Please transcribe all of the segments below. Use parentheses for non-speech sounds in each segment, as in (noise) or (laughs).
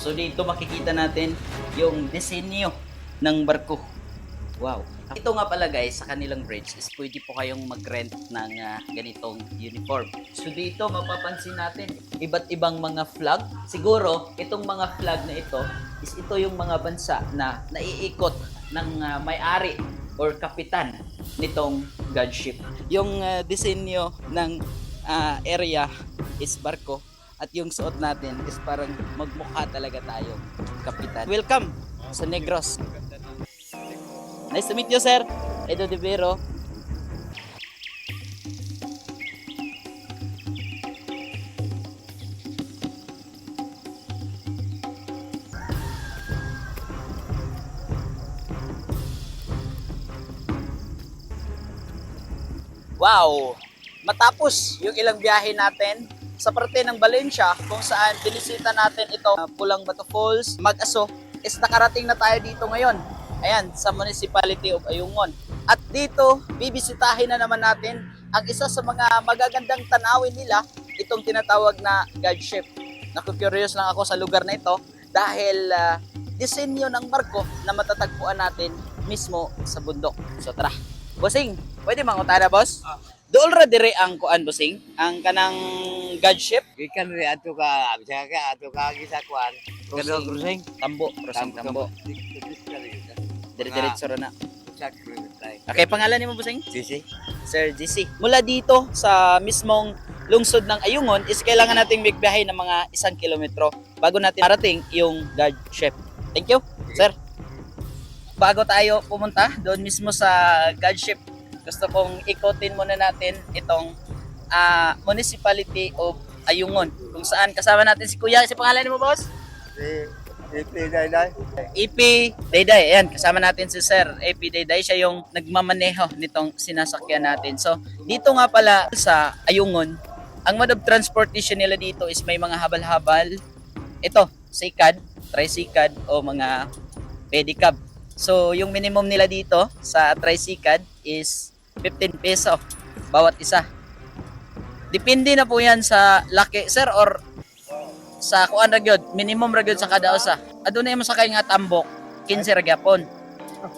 So dito makikita natin yung disenyo ng barko. Wow. Ito nga pala guys, sa kanilang bridge is pwede po kayong mag-rent ng ah, ganitong uniform. So dito mapapansin natin iba't ibang mga flag. Siguro itong mga flag na ito is ito yung mga bansa na naiikot ng ah, may-ari or kapitan nitong god ship. Yung ah, disenyo ng ah, area is barko at yung suot natin is parang magmukha talaga tayo kapitan. Welcome sa Negros. Nice to meet you, sir. Edo De Vero. Wow! Matapos yung ilang biyahe natin sa parte ng Valencia kung saan binisita natin ito uh, Pulang Bato Falls, Mag-aso is nakarating na tayo dito ngayon. Ayan, sa Municipality of Ayungon. At dito, bibisitahin na naman natin ang isa sa mga magagandang tanawin nila, itong tinatawag na God Ship. Naku-curious lang ako sa lugar na ito dahil ah, disenyo ng barko na matatagpuan natin mismo sa bundok. So tara. Bossing, pwede manguta na boss? Dool ra dire ang kuan bossing, ang kanang God Ship, Ikan rin ato ka, bisa ka, ato ka sa kuan. Kado Crossing. krusing. tambo, crossing tambo. Dire Dire-diretso ra na. Sa krusing. Okay, pangalan ni mo bossing? Sisi. Sir GC. Mula dito sa mismong lungsod ng Ayungon is kailangan nating magbiyahe ng mga isang kilometro bago natin marating yung God Ship. Thank you, sir. Bago tayo pumunta doon mismo sa God Ship, gusto kong ikotin muna natin itong ah, Municipality of Ayungon kung saan kasama natin si Kuya. Si pangalan mo, boss? Si Ipi Dayday. EP Dayday. Ayan, kasama natin si Sir EP Dayday. Siya yung nagmamaneho nitong sinasakyan natin. So, dito nga pala sa Ayungon, ang mode of transportation nila dito is may mga habal-habal. Ito, sikad, tricycad o mga pedicab. So, yung minimum nila dito sa tricycad is 15 peso bawat isa. Depende na po yan sa laki, sir, or sa kuan ra gyud minimum ra gyud sa kada usa adunay mo sakay nga tambok 15 ra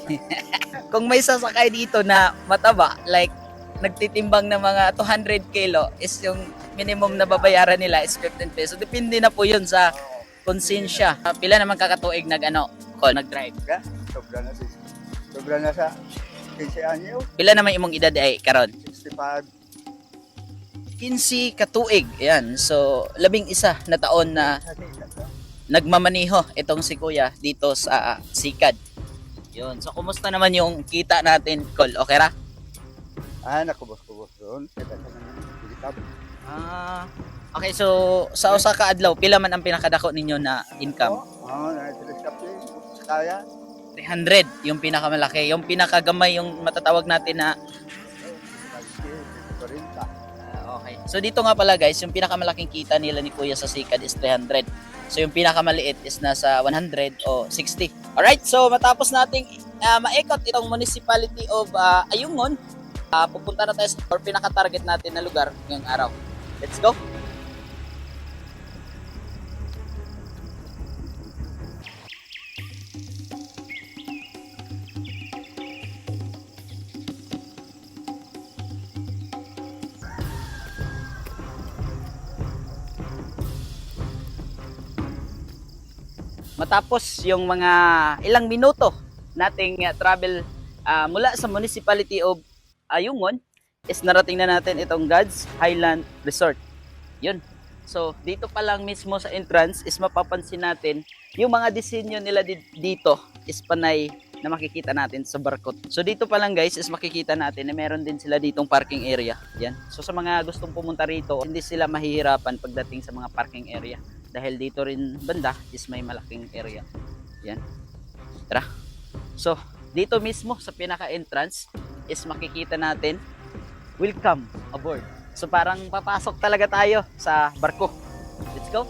(laughs) kung may sasakay dito na mataba like nagtitimbang ng mga 200 kilo is yung minimum na babayaran nila is 15 peso depende na po yun sa konsensya pila naman kakatuig nag ano ko nag drive Ka? Sobra na si. Sobra na sa 15 anyo. pila naman imong edad ay karon 65. 15 katuig yan so labing isa na taon na nagmamaniho itong si Kuya dito sa Sikad. Yun. So, kumusta naman yung kita natin, Col? Okay ra? Ah, nakubos-kubos doon. Ah, okay. So, sa usa ka adlaw, pila man ang pinakadako ninyo na income? Oo, na-pilikap din. Kaya. 300 yung pinakamalaki. Yung pinakagamay, yung matatawag natin na Ah, okay. So dito nga pala guys, yung pinakamalaking kita nila ni Kuya sa Sikad is 300. So yung pinakamaliit is nasa 100 o 60. Alright, so matapos nating ah, maikot itong municipality of ah, Ayungon, ah, pupunta na tayo sa pinaka-target natin na lugar ngayong araw. Let's go! Matapos yung mga ilang minuto nating uh, travel uh, mula sa municipality of Ayungon is narating na natin itong God's Highland Resort. Yun. So, dito pa lang mismo sa entrance is mapapansin natin yung mga disenyo nila di- dito is panay na makikita natin sa barkot. So, dito pa lang guys is makikita natin na meron din sila ditong parking area. Yan. So, sa mga gustong pumunta rito, hindi sila mahihirapan pagdating sa mga parking area dahil dito rin banda is may malaking area. Yan. Tara. So, dito mismo sa pinaka-entrance is makikita natin welcome aboard. So parang papasok talaga tayo sa barko. Let's go.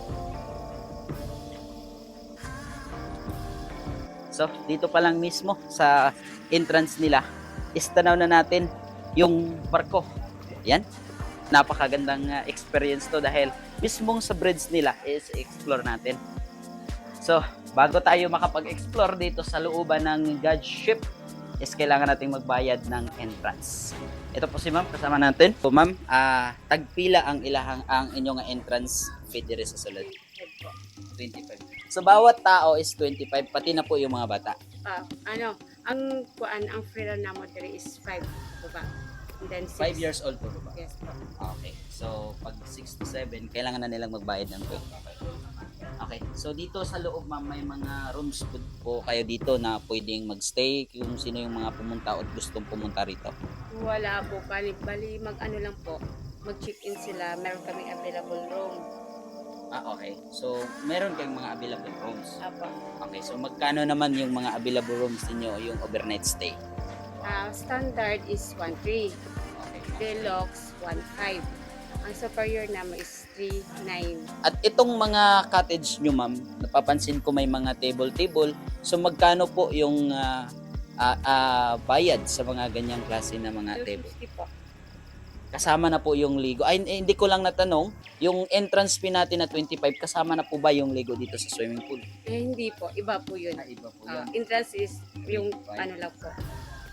So, dito pa lang mismo sa entrance nila is tanaw na natin yung barko. Yan. Napakagandang uh, experience to dahil mismong sa bridge nila is explore natin. So, bago tayo makapag-explore dito sa looban ng God's Ship, is kailangan nating magbayad ng entrance. Ito po si ma'am, kasama natin. So, ma'am, ah, tagpila ang ilahang ang inyong entrance fee diri sa sulod. 25. So, bawat tao is 25, pati na po yung mga bata. Ah, ano, ang kuan ang free namo diri is 5 baba. And then 6. 5 years old po ba? Yes po. Okay. So, pag 6 to 7, kailangan na nilang magbayad ng 25. Okay. So, dito sa loob, ma'am, may mga rooms po, po kayo dito na pwedeng magstay kung sino yung mga pumunta at gustong pumunta rito. Wala po bali, bali mag ano lang po. Mag-check-in sila, meron kaming available room. Ah, okay. So, meron kayong mga available rooms. Apo. Okay. So, magkano naman yung mga available rooms ninyo, yung overnight stay? Ah, standard is 1.3. Okay. Deluxe 1.5. Ang superior naman is 3.9. At itong mga cottage nyo, ma'am, napapansin ko may mga table-table. So, magkano po yung ah, ah, ah, bayad sa mga ganyang klase na mga table? 250 po. kasama na po yung ligo. Ay, eh, hindi ko lang natanong, yung entrance fee natin na 25, kasama na po ba yung ligo dito sa swimming pool? Eh, hindi po. Iba po yun. Ah, iba po yun. entrance is yung 25. ano lang po.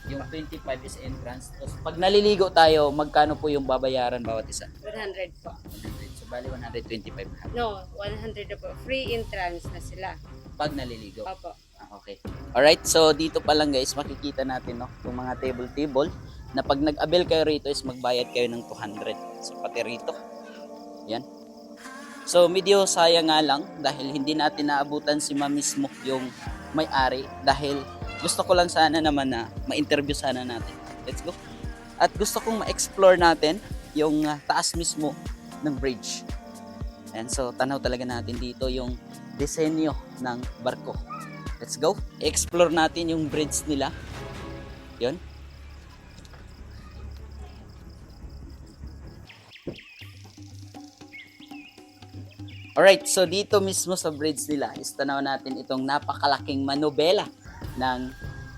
Yung 25 is entrance. Tapos pag naliligo tayo, magkano po yung babayaran bawat isa? 100 po. 100. So, bali 125 lahat. No, 100 na po. Free entrance na sila. Pag naliligo. Opo. Ah, okay. Alright, so dito pa lang guys, makikita natin no, yung mga table-table na pag nag-avail kayo rito is magbayad kayo ng 200. So pati rito. Yan. So medyo sayang nga lang dahil hindi natin naabutan si ma mismo yung may-ari dahil gusto ko lang sana naman na ma-interview sana natin. Let's go. At gusto kong ma-explore natin yung ah, taas mismo ng bridge. And so tanaw talaga natin dito yung disenyo ng barko. Let's go. Explore natin yung bridge nila. Yun. Alright, so dito mismo sa bridge nila, is tanaw natin itong napakalaking manobela ng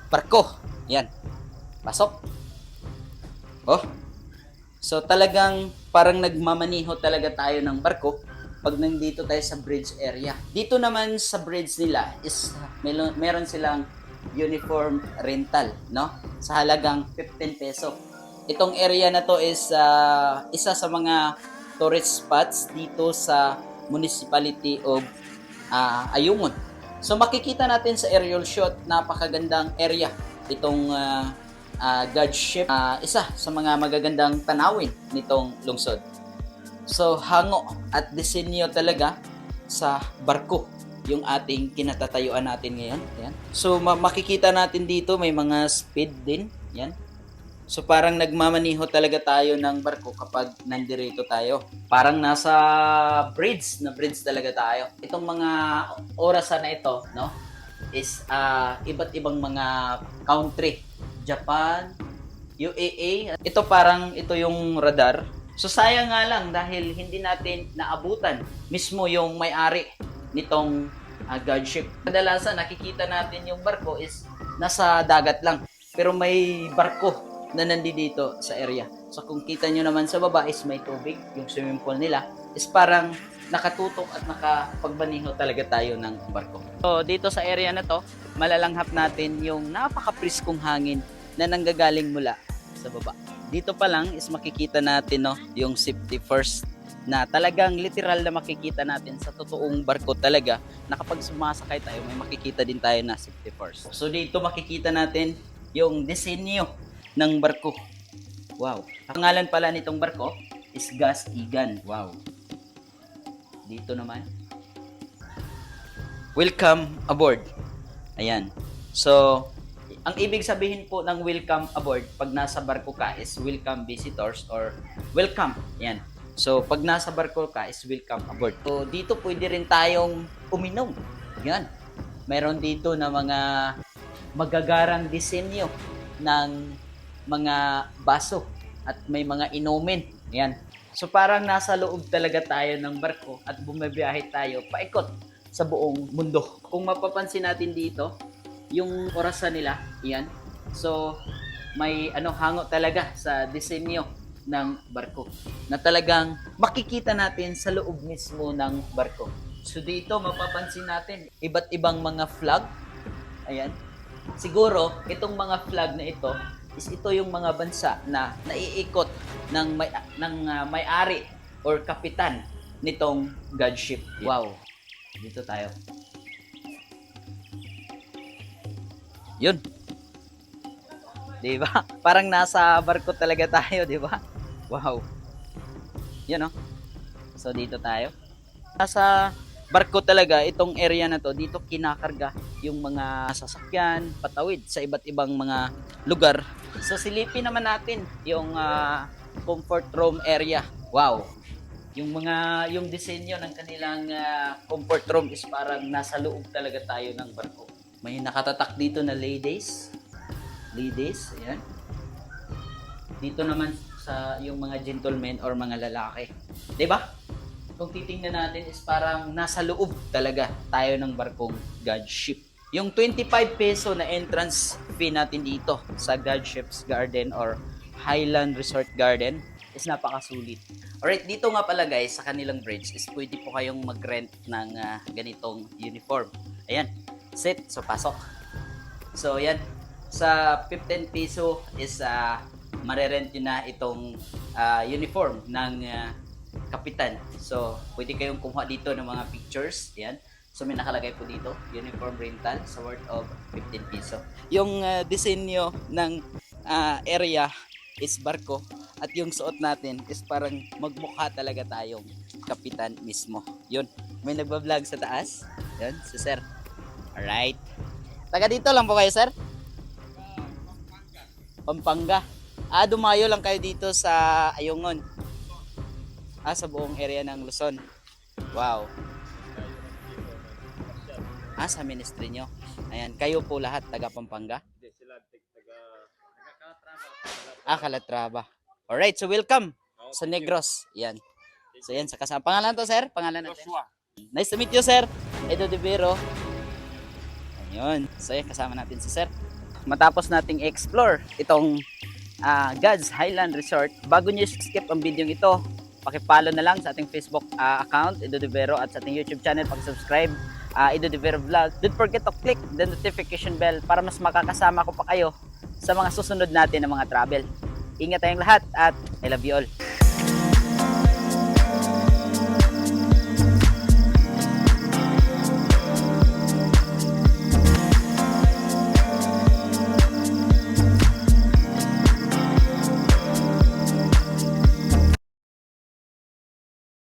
barko. Yan. Pasok. Oh. So talagang parang nagmamaniho talaga tayo ng barko pag nandito tayo sa bridge area. Dito naman sa bridge nila is melo- meron silang uniform rental, no? Sa halagang 15 peso. Itong area na to is ah, isa sa mga tourist spots dito sa municipality of ah, Ayungon. So makikita natin sa aerial shot, napakagandang area itong ah, ah, God. Ah, isa sa mga magagandang tanawin nitong lungsod. So, hango at disenyo talaga sa barko yung ating kinatatayuan natin ngayon. Yan. So, ma- makikita natin dito may mga speed din. Yan. So, parang nagmamaniho talaga tayo ng barko kapag nandirito tayo. Parang nasa bridge, na bridge talaga tayo. Itong mga orasan na ito, no, is ah, iba't ibang mga country. Japan, UAA. Ito parang ito yung radar. So sayang nga lang dahil hindi natin naabutan mismo yung may-ari nitong uh, guard ship. Kadalasan nakikita natin yung barko is nasa dagat lang. Pero may barko na nandito sa area. So kung kita nyo naman sa baba is may tubig, yung swimming pool nila is parang nakatutok at nakapagbaniho talaga tayo ng barko. So dito sa area na to, malalanghap natin yung napaka-priskong hangin na nanggagaling mula sa baba. Dito pa lang is makikita natin no, yung safety first na talagang literal na makikita natin sa totoong barko talaga na kapag sumasakay tayo may makikita din tayo na safety first. So dito makikita natin yung disenyo ng barko. Wow. Ang pangalan pala nitong barko is Gas Igan. Wow. Dito naman. Welcome aboard. Ayan. So, ang ibig sabihin po ng welcome aboard pag nasa barko ka is welcome visitors or welcome. Yan. So, pag nasa barko ka is welcome aboard. So, dito pwede rin tayong uminom. Yan. Meron dito na mga magagarang disenyo ng mga baso at may mga inumin. Yan. So, parang nasa loob talaga tayo ng barko at bumabiyahe tayo paikot sa buong mundo. Kung mapapansin natin dito, yung orasan nila, yan. So, may ano hango talaga sa disenyo ng barko na talagang makikita natin sa loob mismo ng barko. So dito mapapansin natin iba't ibang mga flag. Ayan. Siguro itong mga flag na ito is ito yung mga bansa na naiikot ng may ng ah, may-ari or kapitan nitong godship. Wow. Dito tayo. Yun. 'Di ba? (laughs) Parang nasa barko talaga tayo, 'di ba? Wow. Yan oh. So dito tayo. Nasa barko talaga itong area na to. Dito kinakarga yung mga sasakyan, patawid sa iba't ibang mga lugar. So silipin naman natin yung ah, comfort room area. Wow. Yung mga yung disenyo ng kanilang ah, comfort room is parang nasa loob talaga tayo ng barko. May nakatatak dito na ladies. Ladies, ayan. Dito naman sa yung mga gentlemen or mga lalaki. 'Di ba? Kung titingnan natin is parang nasa loob talaga tayo ng barkong God ship. Yung 25 peso na entrance fee natin dito sa God Ship's Garden or Highland Resort Garden is napakasulit. Alright, dito nga pala guys, sa kanilang bridge is pwede po kayong mag-rent ng ah, ganitong uniform. Ayan, sit, so pasok. So yan, sa 15 peso is uh, marerent nyo na itong ah, uniform ng ah, kapitan. So, pwede kayong kumuha dito ng mga pictures. Yan. So, may nakalagay po dito, uniform rental sa worth of 15 peso. Yung ah, disenyo ng ah, area is barko at yung suot natin is parang magmukha talaga tayong kapitan mismo. Yun. May nagbablog sa taas. Yun, si sir. Alright. Taga dito lang po kayo, sir? Pampanga. Ah, dumayo lang kayo dito sa Ayungon. Ah, sa buong area ng Luzon. Wow. Ah, sa ministry nyo. Ayan, kayo po lahat taga Pampanga? Ah, Calatrava. Alright, so welcome sa Negros. Yan. So yan, sa kasama. Pangalan to, sir? Pangalan natin? Nice to meet you, sir. Edo De Vero. Ayun. So yan, kasama natin si sir. Matapos nating explore itong ah, God's Highland Resort, bago nyo skip ang video ito, pakipollow na lang sa ating Facebook ah, account, Edo De Vero, at sa ating YouTube channel, pag-subscribe, uh, Edo De Vero Vlog. Don't forget to click the notification bell para mas makakasama ko pa kayo sa mga susunod natin na mga travel. Ingat tayong lahat at I love you all.